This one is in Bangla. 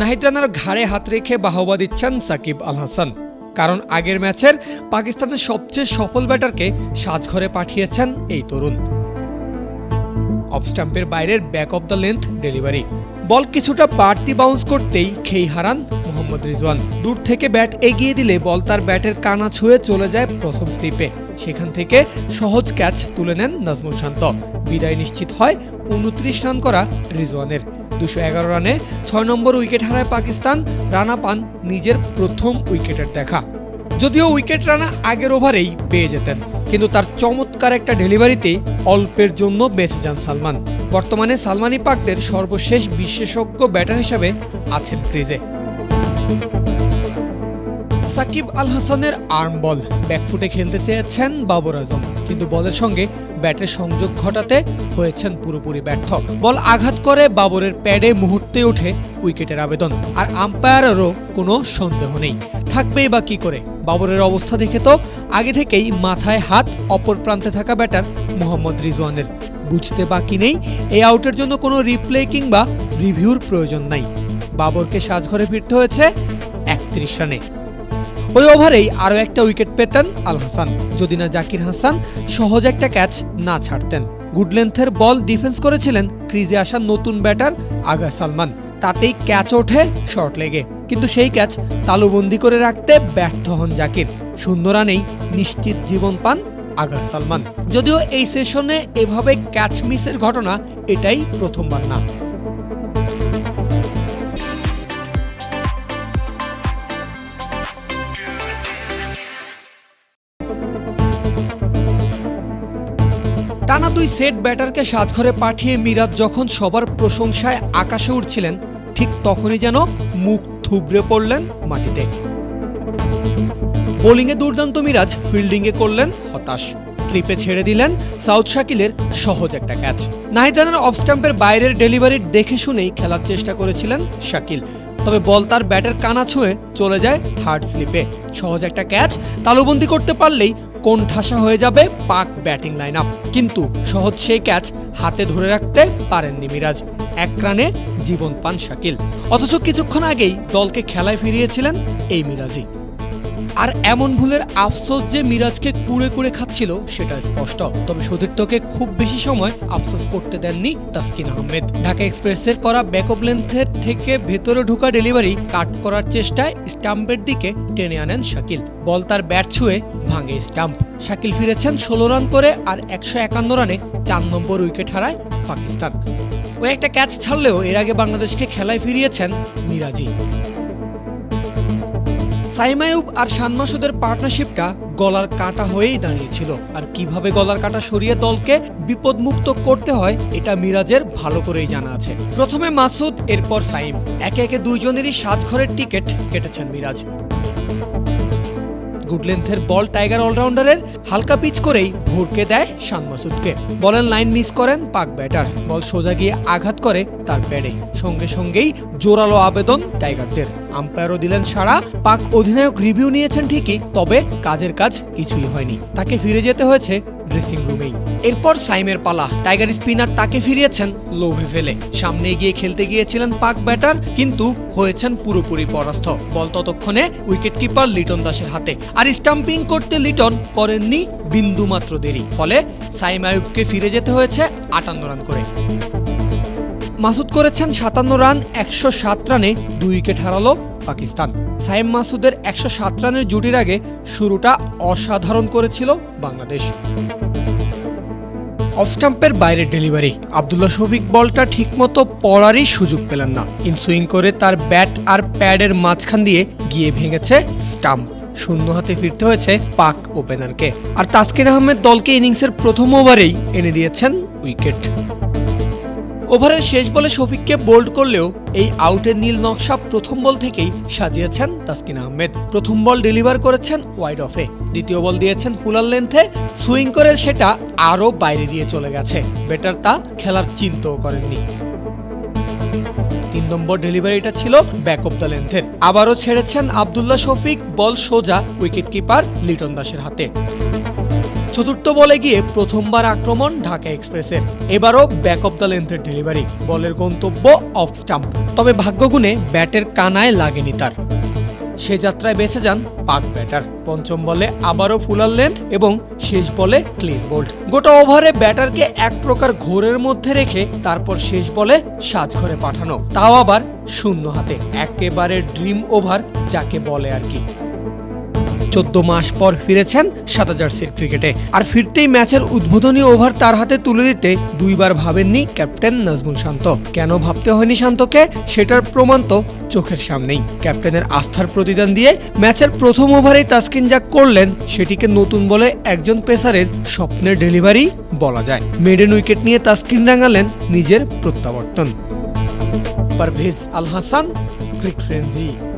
নাহিদ রানার ঘাড়ে হাত রেখে বাহবা দিচ্ছেন সাকিব আল হাসান। কারণ আগের ম্যাচের পাকিস্তানের সবচেয়ে সফল ব্যাটারকে সাজঘরে পাঠিয়েছেন এই তরুণ। অফ স্টাম্পের বাইরের back of the length delivery ball কিছুটা বাড়তি বাউন্স করতেই খেই হারান মোহাম্মদ রিজওয়ান। দূর থেকে ব্যাট এগিয়ে দিলে বল তার ব্যাটের কানা ছুঁয়ে চলে যায় প্রথম স্লিপে সেখান থেকে সহজ ক্যাচ তুলে নেন নাজমুল শান্ত। বিদায় নিশ্চিত হয় উনত্রিশ রান করা রিজওয়ানের। দুশো এগারো রানে ছয় নম্বর উইকেট হারায় পাকিস্তান, রানা পান নিজের প্রথম উইকেটের দেখা। যদিও উইকেট রানা আগের ওভারেই পেয়ে যেতেন, কিন্তু তার চমৎকার একটা ডেলিভারিতে অল্পের জন্য বেঁচে যান সালমান। বর্তমানে সালমানি পাকদের সর্বশেষ বিশেষজ্ঞ ব্যাটার হিসাবে আছেন ক্রিজে। সাকিব আল হাসানের আর্ম বল। ব্যাকফুটে খেলতে চেয়েছেন বাবর আজম, কিন্তু বলের সঙ্গে ব্যাটের সংযোগ ঘটাতে হয়েছেন পুরোপুরি ব্যর্থ। বল আঘাত করে বাবরের প্যাডে মুহূর্তে ওঠে উইকেটের আবেদন, আর আম্পায়ারেরও কোনো সন্দেহ নেই। থাকবেই বা কি করে? বাবরের অবস্থা দেখে তো আগে থেকেই মাথায় হাত অপর প্রান্তে থাকা ব্যাটার মোহাম্মদ রিজওয়ানের। বুঝতে বাকি নেই এই আউটের জন্য কোনো রিপ্লে কিংবা রিভিউর প্রয়োজন নাই। বাবরকে সাজঘরে ফিরতে হয়েছে একত্রিশ রানে। ওই ওভারেই আরও একটা উইকেট পেতেন আল হাসান। যদি না জাকির হাসান, সহজ একটা ক্যাচ না ছাড়তেন। গুড লেন্থের বল ডিফেন্স করেছিলেন ক্রিজে আসা নতুন ব্যাটার আগা সালমান। তাতেই ক্যাচ ওঠে শর্ট লেগে। কিন্তু সেই ক্যাচ তালুবন্দি করে রাখতে ব্যর্থ হন জাকির। শূন্য রানেই নিশ্চিত জীবন পান আগা সালমান। যদিও এই সেশনে এভাবে ক্যাচ মিসের ঘটনা এটাই প্রথমবার না। টানা দুই সেট ব্যাটারকে সাজঘরে পাঠিয়ে মিরাজ যখন সবার প্রশংসায় আকাশে উঠছিলেন ঠিক তখনই যেন মুখ থুবড়ে পড়লেন মাটিতে। বোলিংয়ে দুর্দান্ত মিরাজ ফিল্ডিংয়ে করলেন হতাশ। স্লিপে ছেড়ে দিলেন সাউথ শাকিলের সহজ একটা ক্যাচ। নাহিদ অফ স্টাম্পের বাইরের ডেলিভারি দেখে শুনেই খেলার চেষ্টা করেছিলেন শাকিল। তবে বল তার ব্যাটের কানা ছুঁয়ে চলে যায় থার্ড স্লিপে। সহজ একটা ক্যাচ, তালুবন্দি করতে পারলেই কোণঠাসা হয়ে যাবে পাক ব্যাটিং লাইন আপ কিন্তু সহজ সেই ক্যাচ হাতে ধরে রাখতে পারেননি মিরাজ। এক রানে জীবন পান শাকিল। অথচ কিছুক্ষণ আগেই দলকে খেলায় ফিরিয়েছিলেন এই মিরাজই। আর এমন ভুলের আফসোস যে মিরাজকে কুড়ে কুড়ে খাচ্ছিল, সেটা স্পষ্ট। তবে সতীর্থকে খুব বেশি সময় আফসোস করতে দেননি তাসকিন আহমেদ। ঢাকা এক্সপ্রেসের করা ব্যাকঅপ লেন্থের থেকে ভেতরে ঢোকা ডেলিভারি কাট করার চেষ্টায় স্টাম্পের দিকে টেনে আনেন শাকিল। বল তার ব্যাট ছুঁয়ে ভাঙে স্টাম্প। শাকিল ফিরেছেন ষোলো রান করে আর একশো একান্ন রানে চার নম্বর উইকেট হারায় পাকিস্তান। ওই একটা ক্যাচ ছাড়লেও এর আগে বাংলাদেশকে খেলায় ফিরিয়েছেন মিরাজি সাইমায়ুব আর শানমাসুদের পার্টনারশিপটা গলার কাটা হয়েই দাঁড়িয়েছিল। আর কীভাবে গলার কাটা সরিয়ে দলকে বিপদমুক্ত করতে হয়, এটা মিরাজের ভালো করেই জানা আছে। প্রথমে মাসুদ, এরপর সাইম। একে একে দুইজনেরই সাত ঘরের টিকিট কেটেছেন মিরাজ। গুড লেন্থের বল টাইগার অলরাউন্ডারের হালকা পিচ করেই ভরকে দেয় শান মাসুদকে বলের লাইন মিস করেন পাক ব্যাটার। বল সোজা গিয়ে আঘাত করে তার প্যাডে। সঙ্গে সঙ্গেই জোরালো আবেদন টাইগারদের। আম্পায়ারও দিলেন সারা পাক অধিনায়ক রিভিউ নিয়েছেন ঠিকই, তবে কাজের কাজ কিছুই হয়নি। তাকে ফিরে যেতে হয়েছে ড্রেসিং রুমেই এরপর সাইমের পালা। টাইগার স্পিনার তাকে ফিরিয়েছেন লোভে ফেলে। সামনে গিয়ে খেলতে গিয়েছিলেন পাক ব্যাটার, কিন্তু হয়েছেন পুরোপুরি পরাস্ত। বল ততক্ষণে উইকেট কিপার লিটন দাসের হাতে। আর স্টাম্পিং করতে লিটন করেননি বিন্দু মাত্র দেরি। ফলে সাইম আয়ুবকে ফিরে যেতে হয়েছে আটান্ন রান করে। মাসুদ করেছেন সাতান্ন রান, একশো সাত রানে দুই উইকেট হারালো পাকিস্তান। সাইম মাসুদের একশো সাত রানের জুটির আগে শুরুটা অসাধারণ করেছিল বাংলাদেশ। অফ স্টাম্পের বাইরের ডেলিভারি, আবদুল্লাহ শফিক বলটা ঠিকমতো পড়ারই সুযোগ পেলেন না। ইনসুইং করে তার ব্যাট আর প্যাডের মাঝখান দিয়ে গিয়ে ভেঙেছে স্টাম্প। শূন্য হাতে ফিরতে হয়েছে পাক ওপেনারকে। আর তাসকিন আহমেদ দলকে ইনিংসের প্রথম ওভারেই এনে দিয়েছেন উইকেট। ওভারের শেষ বলে শফিককে বোল্ড করলেও এই আউটের নীল নকশা প্রথম বল থেকেই সাজিয়েছেন তাসকিন আহমেদ। প্রথম বল ডেলিভার করেছেন ওয়াইড অফে। দ্বিতীয় বল দিয়েছেন ফুলার লেন্থে। সুইং করে সেটা আরও বাইরে দিয়ে চলে গেছে। বেটার তা খেলার চিন্তাও করেননি। তিন নম্বর ডেলিভারিটা ছিল ব্যাক অফ দ্য লেন্থের আবারও ছেড়েছেন আবদুল্লাহ শফিক, বল সোজা উইকেট কিপার লিটন দাসের হাতে। চতুর্থ বলে গিয়ে প্রথমবার আক্রমণ ঢাকা এক্সপ্রেসের। এবারও ব্যাক অফ দ্য লেন্থের ডেলিভারি বলের গন্তব্য অফ স্টাম্প তবে ভাগ্যগুণে ব্যাটের কানায় লাগেনি তার। সে যাত্রায় বেঁচে যান পাক ব্যাটার। পঞ্চম বলে আবারও ফুলার লেন্থ এবং শেষ বলে ক্লিন বোল্ড গোটা ওভারে ব্যাটারকে এক প্রকার ঘোরের মধ্যে রেখে তারপর শেষ বলে সাজঘরে পাঠানো। তাও আবার শূন্য হাতে। একেবারে ড্রিম ওভার যাকে বলে আর কি। চোদ্দ মাস পর ফিরেছেন সাদা জার্সির ক্রিকেটে। আর ফিরতেই ম্যাচের উদ্বোধনী ওভার তার হাতে তুলে দিতে দুইবার ভাবেননি ক্যাপ্টেন নাজমুল শান্ত। কেন ভাবতে হয়নি শান্তকে? সেটার প্রমাণ তো চোখের সামনেই। ক্যাপ্টেনের আস্থার প্রতিদান দিয়ে ম্যাচের প্রথম ওভারেই তাসকিন যা করলেন, সেটিকে নতুন বলে একজন পেসারের স্বপ্নের ডেলিভারি বলা যায়। মেডেন উইকেট নিয়ে তাসকিন রাঙালেন নিজের প্রত্যাবর্তন। পারভেজ আল হাসান ক্রিক ফ্রেন্সি।